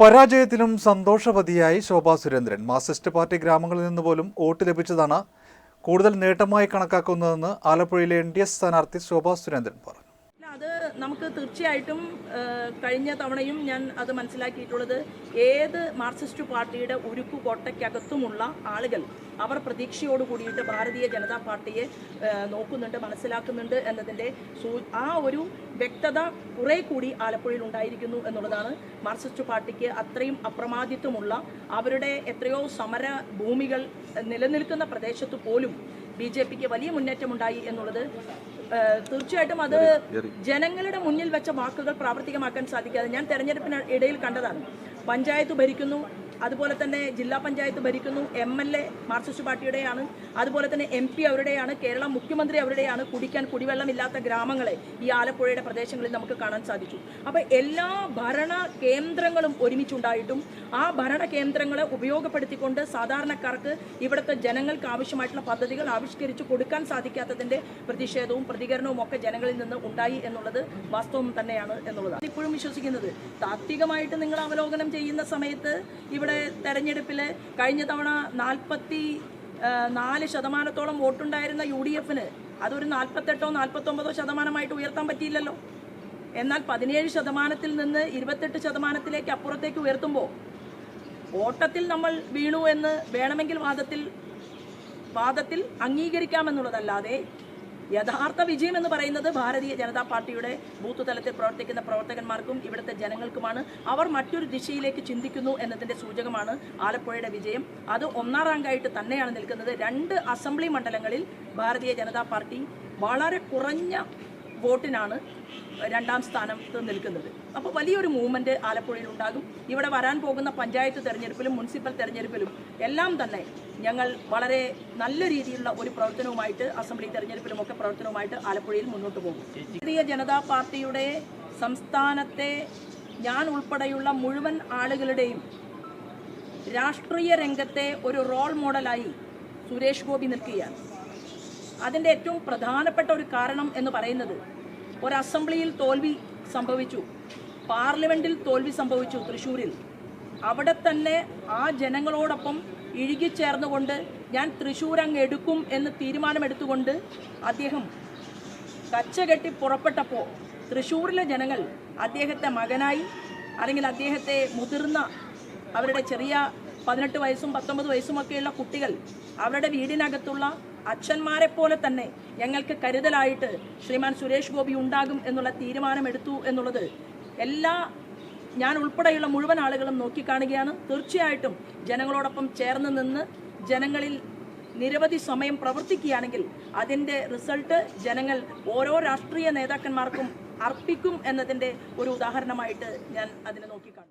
പരാജയത്തിലും സന്തോഷവതിയായി Shobha Surendran. Marxist party ഗ്രാമങ്ങളിൽ നിന്ന് പോലും വോട്ട് ലഭിച്ചതാണ് കൂടുതൽ നേട്ടമായി കണക്കാക്കുന്നതെന്ന് ആലപ്പുഴയിലെ എൻ ഡി എസ് സ്ഥാനാർത്ഥി ശോഭാ സുരേന്ദ്രൻ പറഞ്ഞു. നമുക്ക് തീർച്ചയായിട്ടും കഴിഞ്ഞ തവണയും ഞാൻ അത് മനസ്സിലാക്കിയിട്ടുള്ളത് ഏത് മാർക്സിസ്റ്റ് പാർട്ടിയുടെ ഉരുക്കു കോട്ടയ്ക്കകത്തുമുള്ള ആളുകൾ അവർ പ്രതീക്ഷയോട് കൂടിയിട്ട് ഭാരതീയ ജനതാ പാർട്ടിയെ നോക്കുന്നുണ്ട് മനസ്സിലാക്കുന്നുണ്ട് എന്നതിന്റെ ആ ഒരു വ്യക്തത കുറെ കൂടി ആലപ്പുഴയിൽ ഉണ്ടായിരിക്കുന്നു എന്നുള്ളതാണ് മാർക്സിസ്റ്റ് പാർട്ടിക്ക് അത്രയും അപ്രമാദിത്വമുള്ള അവരുടെ എത്രയോ സമര ഭൂമികൾ നിലനിൽക്കുന്ന പ്രദേശത്ത് പോലും ബി ജെ പിക്ക് വലിയ മുന്നേറ്റമുണ്ടായി എന്നുള്ളത് തീർച്ചയായിട്ടും അത് ജനങ്ങളുടെ മുന്നിൽ വെച്ച വാക്കുകൾ പ്രാവർത്തികമാക്കാൻ സാധിക്കാതെ ഞാൻ തെരഞ്ഞെടുപ്പിന് ഇടയിൽ കണ്ടതാണ്. പഞ്ചായത്ത് ഭരിക്കുന്നു അതുപോലെ തന്നെ ജില്ലാ പഞ്ചായത്ത് ഭരിക്കുന്നു എം എൽ എ മാർക്സിസ്റ്റ് പാർട്ടിയുടെയാണ്. അതുപോലെ തന്നെ എം പി അവരുടെയാണ്. കേരള മുഖ്യമന്ത്രി അവരുടെയാണ്. കുടിക്കാൻ കുടിവെള്ളമില്ലാത്ത ഗ്രാമങ്ങളെ ഈ ആലപ്പുഴയുടെ പ്രദേശങ്ങളിൽ നമുക്ക് കാണാൻ സാധിച്ചു. അപ്പോൾ എല്ലാ ഭരണ കേന്ദ്രങ്ങളും ഒരുമിച്ചുണ്ടായിട്ടും ആ ഭരണ കേന്ദ്രങ്ങളെ ഉപയോഗപ്പെടുത്തിക്കൊണ്ട് സാധാരണക്കാർക്ക് ഇവിടുത്തെ ജനങ്ങൾക്ക് ആവശ്യമായിട്ടുള്ള പദ്ധതികൾ ആവിഷ്കരിച്ച് കൊടുക്കാൻ സാധിക്കാത്തതിന്റെ പ്രതിഷേധവും പ്രതികരണവും ഒക്കെ ജനങ്ങളിൽ നിന്ന് ഉണ്ടായി എന്നുള്ളത് വാസ്തവം തന്നെയാണ് എന്നുള്ളതാണ്. ഇപ്പോഴും വിശ്വസിക്കുന്നത്. താത്വികമായിട്ട് നിങ്ങൾ അവലോകനം ചെയ്യുന്ന സമയത്ത് ഇവിടെ തെരഞ്ഞെടുപ്പിൽ കഴിഞ്ഞ തവണ നാൽപ്പത്തി നാല് ശതമാനത്തോളം വോട്ടുണ്ടായിരുന്ന യു ഡി എഫിന് അതൊരു നാൽപ്പത്തെട്ടോ നാൽപ്പത്തൊമ്പതോ ശതമാനമായിട്ട് ഉയർത്താൻ പറ്റിയില്ലല്ലോ. എന്നാൽ പതിനേഴ് ശതമാനത്തിൽ നിന്ന് ഇരുപത്തെട്ട് ശതമാനത്തിലേക്ക് അപ്പുറത്തേക്ക് ഉയർത്തുമ്പോൾ ഓട്ടത്തിൽ നമ്മൾ വീണു എന്ന് വേണമെങ്കിൽ വാദത്തിൽ വാദത്തിൽ അംഗീകരിക്കാമെന്നുള്ളതല്ലാതെ യഥാർത്ഥ വിജയം എന്ന് പറയുന്നത് ഭാരതീയ ജനതാ പാർട്ടിയുടെ ബൂത്ത് തലത്തിൽ പ്രവർത്തിക്കുന്ന പ്രവർത്തകന്മാർക്കും ഇവിടുത്തെ ജനങ്ങൾക്കുമാണ്. അവർ മറ്റൊരു ദിശയിലേക്ക് ചിന്തിക്കുന്നു എന്നതിന്റെ സൂചകമാണ് ആലപ്പുഴയുടെ വിജയം. അത് ഒന്നാം റാങ്കായിട്ട് തന്നെയാണ് നിൽക്കുന്നത്. രണ്ട് അസംബ്ലി മണ്ഡലങ്ങളിൽ ഭാരതീയ ജനതാ പാർട്ടി വളരെ കുറഞ്ഞ വോട്ടിനാണ് രണ്ടാം സ്ഥാനത്ത് നിൽക്കുന്നത്. അപ്പോൾ വലിയൊരു മൂവ്മെന്റ് ആലപ്പുഴയിൽ ഉണ്ടാകും. ഇവിടെ വരാൻ പോകുന്ന പഞ്ചായത്ത് തെരഞ്ഞെടുപ്പിലും മുനിസിപ്പൽ തെരഞ്ഞെടുപ്പിലും എല്ലാം തന്നെ ഞങ്ങൾ വളരെ നല്ല രീതിയിലുള്ള ഒരു പ്രവർത്തനവുമായിട്ട് അസംബ്ലി തെരഞ്ഞെടുപ്പിലും ഒക്കെ പ്രവർത്തനവുമായിട്ട് ആലപ്പുഴയിൽ മുന്നോട്ട് പോകും. ഭാരതീയ ജനതാ പാർട്ടിയുടെ സംസ്ഥാനത്തെ ഞാൻ ഉൾപ്പെടെയുള്ള മുഴുവൻ ആളുകളുടെയും രാഷ്ട്രീയ രംഗത്തെ ഒരു റോൾ മോഡലായി സുരേഷ് ഗോപി നിൽക്കുകയാണ്. അതിന്റെ ഏറ്റവും പ്രധാനപ്പെട്ട ഒരു കാരണം എന്ന് പറയുന്നത് ഒരു അസംബ്ലിയിൽ തോൽവി സംഭവിച്ചു. പാർലമെന്റിൽ തോൽവി സംഭവിച്ചു തൃശ്ശൂരിൽ. അവിടെ തന്നെ ആ ജനങ്ങളോടൊപ്പം ഇഴുകിച്ചേർന്നുകൊണ്ട് ഞാൻ തൃശ്ശൂർ അങ്ങ് എടുക്കും എന്ന് തീരുമാനമെടുത്തുകൊണ്ട് അദ്ദേഹം കച്ചകെട്ടി പുറപ്പെട്ടപ്പോൾ തൃശ്ശൂരിലെ ജനങ്ങൾ അദ്ദേഹത്തെ മകനായി അല്ലെങ്കിൽ അദ്ദേഹത്തെ മുതിർന്ന അവരുടെ ചെറിയ പതിനെട്ട് വയസ്സും പത്തൊമ്പത് വയസ്സുമൊക്കെയുള്ള കുട്ടികൾ അവരുടെ വീടിനകത്തുള്ള അച്ഛന്മാരെ പോലെ തന്നെ ഞങ്ങൾക്ക് കരുതലായിട്ട് ശ്രീമാൻ സുരേഷ് ഗോപി ഉണ്ടാകും എന്നുള്ള തീരുമാനമെടുത്തു എന്നുള്ളത് എല്ലാ ഞാൻ ഉൾപ്പെടെയുള്ള മുഴുവൻ ആളുകളും നോക്കിക്കാണുകയാണ്. തീർച്ചയായിട്ടും ജനങ്ങളോടൊപ്പം ചേർന്ന് നിന്ന് ജനങ്ങളിൽ നിരവധി സമയം പ്രവർത്തിക്കുകയാണെങ്കിൽ അതിന്റെ റിസൾട്ട് ജനങ്ങൾ ഓരോ രാഷ്ട്രീയ നേതാക്കന്മാർക്കും അർപ്പിക്കും എന്നതിന്റെ ഒരു ഉദാഹരണമായിട്ട് ഞാൻ അതിനെ നോക്കിക്കാണും